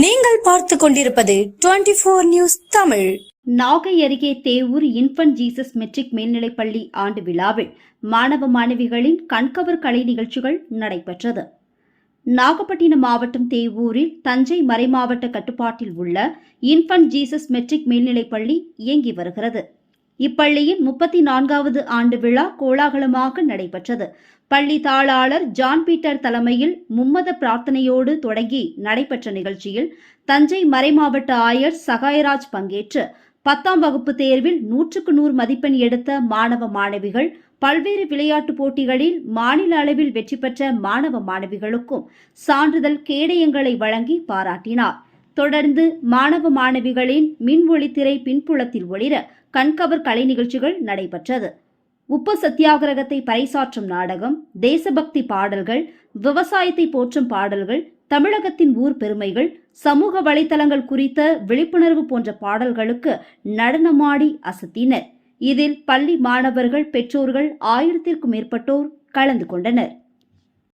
நீங்கள் பார்த்து கொண்டிருப்பது twenty four news Tamil. Nagai அருகே தேவூர் இன்ஃபன்ட் ஜீசஸ் மெட்ரிக் மேல்நிலைப்பள்ளி ஆண்டு விழாவில் மாணவ மாணவிகளின் கண்கவர் கலை நிகழ்ச்சிகள் நடைபெற்றது. நாகப்பட்டினம் மாவட்டம் தேவூரில் தஞ்சை மறைமாவட்ட கட்டுப்பாட்டில் உள்ள இன்ஃபன்ட் ஜீசஸ் மெட்ரிக் மேல்நிலைப்பள்ளி இயங்கி வருகிறது. இப்பள்ளியின் முப்பத்தி நான்காவது ஆண்டு விழா கோலாகலமாக நடைபெற்றது. பள்ளி தாளாளர் ஜான் பீட்டர் தலைமையில் மும்மத பிரார்த்தனையோடு தொடங்கி நடைபெற்ற நிகழ்ச்சியில் தஞ்சை மறைமாவட்ட ஆயர் சகாயராஜ் பங்கேற்று பத்தாம் வகுப்பு தேர்வில் நூற்றுக்கு நூறு மதிப்பெண் எடுத்த மாணவ மாணவிகள் பல்வேறு விளையாட்டுப் போட்டிகளில் மாநில அளவில் வெற்றி பெற்ற மாணவ மாணவிகளுக்கும் சான்றிதழ் கேடயங்களை வழங்கி பாராட்டினார். தொடர்ந்து மாணவ மாணவிகளின் மின் ஒளித்திரை பின்புலத்தில் ஒளிர கண்கவர் கலை நிகழ்ச்சிகள் நடைபெற்றது. உப்பு சத்தியாகிரகத்தை பறைசாற்றும் நாடகம் தேசபக்தி பாடல்கள் விவசாயத்தை போற்றும் பாடல்கள் தமிழகத்தின் ஊர் பெருமைகள் சமூக வலைத்தளங்கள் குறித்த விழிப்புணர்வு போன்ற பாடல்களுக்கு நடனமாடி அசத்தினர். இதில் பள்ளி மாணவர்கள் பெற்றோர்கள் ஆயிரத்திற்கும் மேற்பட்டோர் கலந்து கொண்டனர்.